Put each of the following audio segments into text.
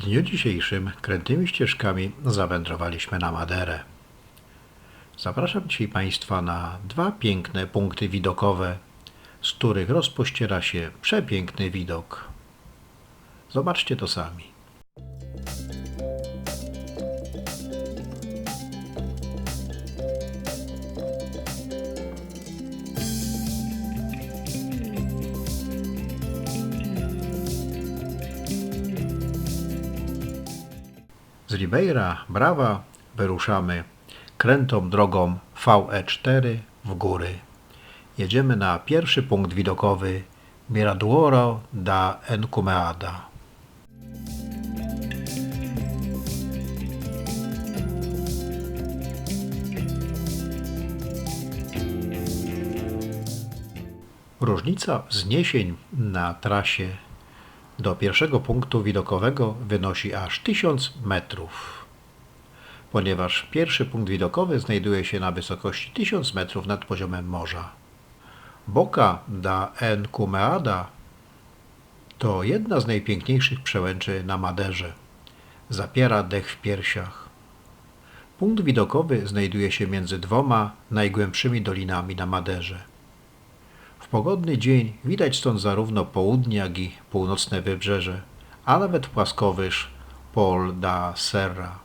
dniu dzisiejszym krętymi ścieżkami zawędrowaliśmy na Maderę. Zapraszam dzisiaj Państwa na dwa piękne punkty widokowe, z których rozpościera się przepiękny widok. Zobaczcie to sami. Z Ribeira Brava wyruszamy krętą drogą VE4 w góry. Jedziemy na pierwszy punkt widokowy Miradouro da Encumeada. Różnica wzniesień na trasie do pierwszego punktu widokowego wynosi aż 1000 metrów, ponieważ pierwszy punkt widokowy znajduje się na wysokości 1000 metrów nad poziomem morza. Boca da Encumeada to jedna z najpiękniejszych przełęczy na Maderze. Zapiera dech w piersiach. Punkt widokowy znajduje się między dwoma najgłębszymi dolinami na Maderze. Pogodny dzień widać stąd zarówno południe, jak i północne wybrzeże, a nawet płaskowyż Pol da Serra.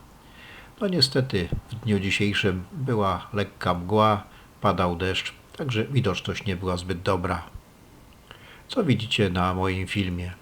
No niestety w dniu dzisiejszym była lekka mgła, padał deszcz, także widoczność nie była zbyt dobra. Co widzicie na moim filmie?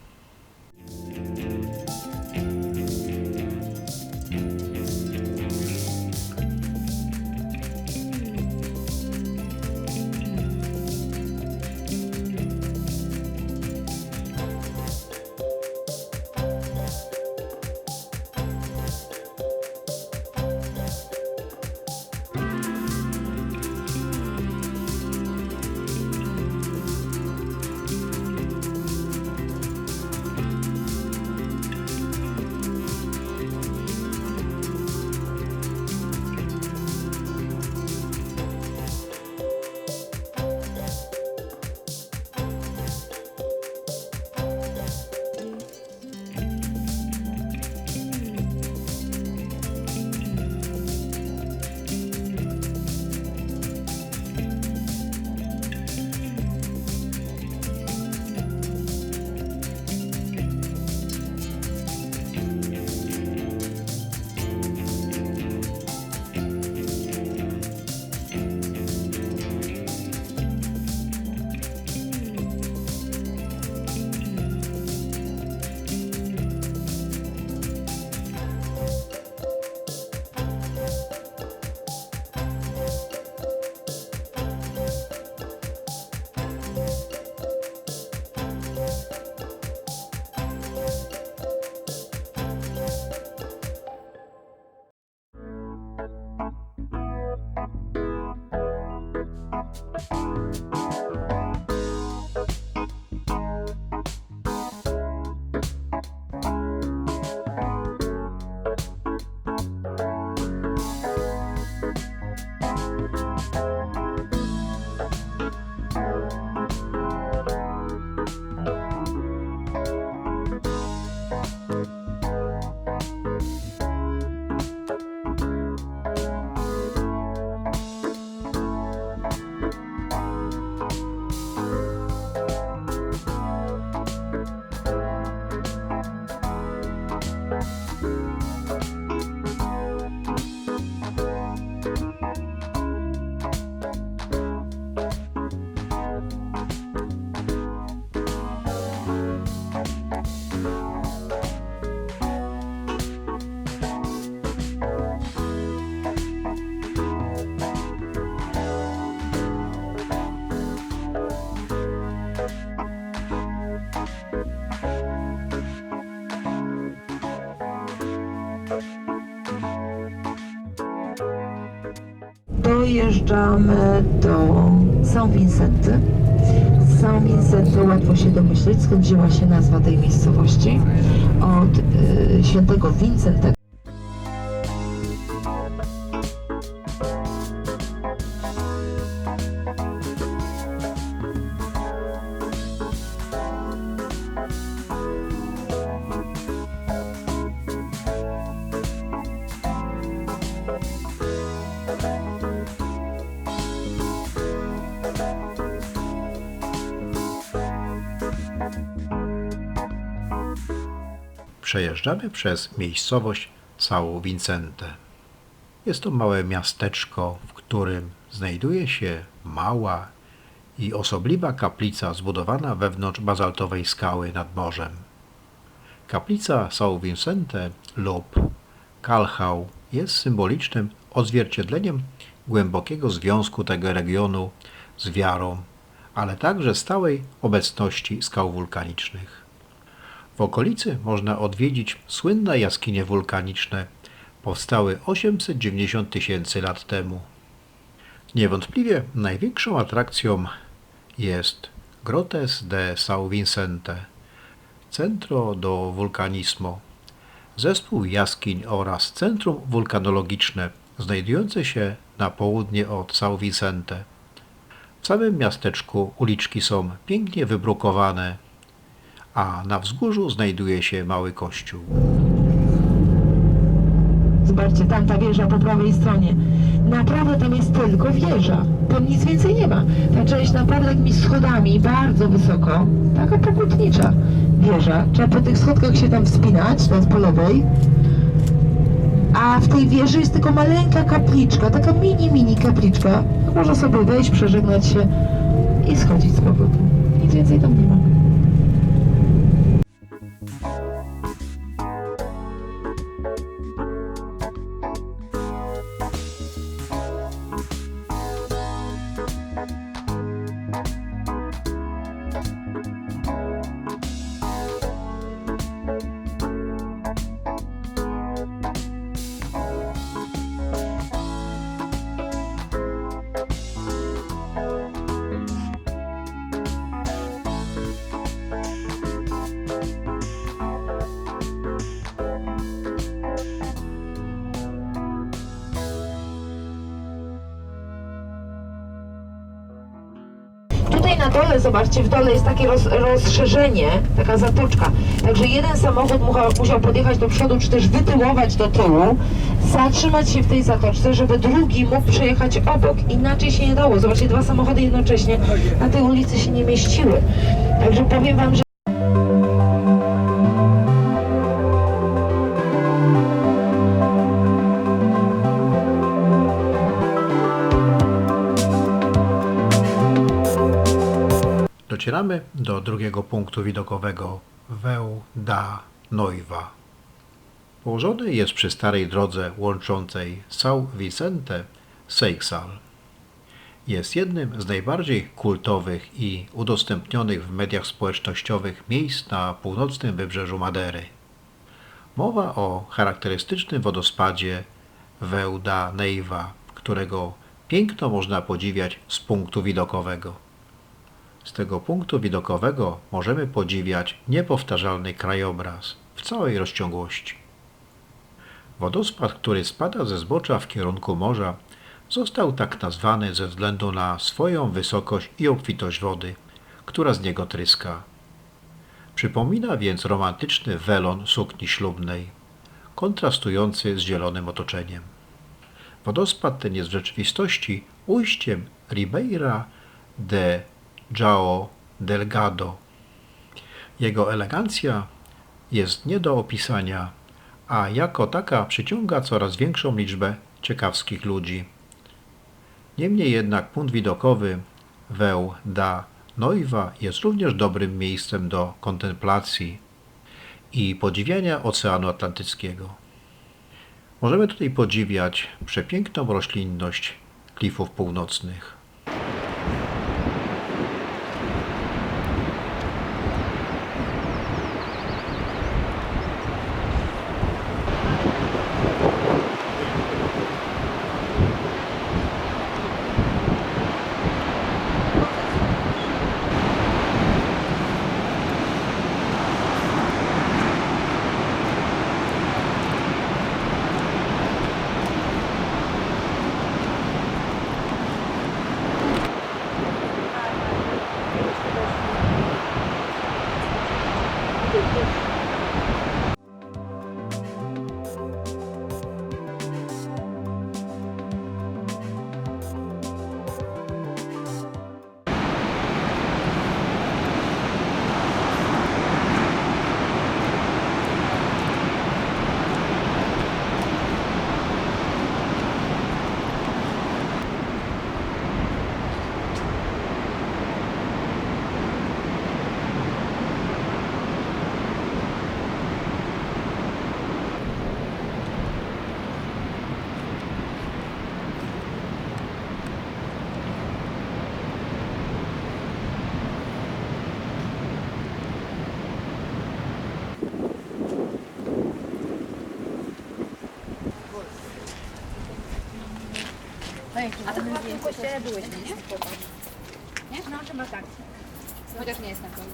Dojeżdżamy do São Vincenty. São Vincenty łatwo się domyśleć, skąd wzięła się nazwa tej miejscowości. Od y, świętego. Przejeżdżamy przez miejscowość São Vicente. Jest to małe miasteczko, w którym znajduje się mała i osobliwa kaplica zbudowana wewnątrz bazaltowej skały nad morzem. Kaplica São Vicente lub Kalchał jest symbolicznym odzwierciedleniem głębokiego związku tego regionu z wiarą, ale także stałej obecności skał wulkanicznych. W okolicy można odwiedzić słynne jaskinie wulkaniczne, powstały 890 tysięcy lat temu. Niewątpliwie największą atrakcją jest Grottes de São Vicente, Centro do Vulcanismo, zespół jaskiń oraz centrum wulkanologiczne znajdujące się na południe od São Vicente. W samym miasteczku uliczki są pięknie wybrukowane, a na wzgórzu znajduje się mały kościół. Zobaczcie, tam ta wieża po prawej stronie. Naprawdę tam jest tylko wieża. Tam nic więcej nie ma. Ta część naprawdę jakimiś schodami, bardzo wysoko. Taka pokutnicza wieża. Trzeba po tych schodkach się tam wspinać, teraz po lewej. A w tej wieży jest tylko maleńka kapliczka, taka mini, mini kapliczka. Można sobie wejść, przeżegnać się i schodzić z powrotem. Nic więcej tam nie ma. Na dole, zobaczcie, w dole jest takie roz, rozszerzenie, taka zatoczka. Także jeden samochód musiał, musiał podjechać do przodu, czy też wytyłować do tyłu, zatrzymać się w tej zatoczce, żeby drugi mógł przejechać obok. Inaczej się nie dało. Zobaczcie, dwa samochody jednocześnie na tej ulicy się nie mieściły. Także powiem Wam, że Docieramy do drugiego punktu widokowego Veu da Noiva. Położony jest przy starej drodze łączącej São Vicente Seixal. Jest jednym z najbardziej kultowych i udostępnionych w mediach społecznościowych miejsc na północnym wybrzeżu Madery. Mowa o charakterystycznym wodospadzie Veu da Neiva, którego piękno można podziwiać z punktu widokowego. Z tego punktu widokowego możemy podziwiać niepowtarzalny krajobraz w całej rozciągłości. Wodospad, który spada ze zbocza w kierunku morza, został tak nazwany ze względu na swoją wysokość i obfitość wody, która z niego tryska. Przypomina więc romantyczny welon sukni ślubnej, kontrastujący z zielonym otoczeniem. Wodospad ten jest w rzeczywistości ujściem Ribeira de João Delgado. Jego elegancja jest nie do opisania, a jako taka przyciąga coraz większą liczbę ciekawskich ludzi. Niemniej jednak punkt widokowy Veu da Noiva jest również dobrym miejscem do kontemplacji i podziwiania Oceanu Atlantyckiego. Możemy tutaj podziwiać przepiękną roślinność klifów północnych. A to chyba w tym kościele byłyśmy, nie? Nie? No chyba tak. Chociaż nie jestem pewna.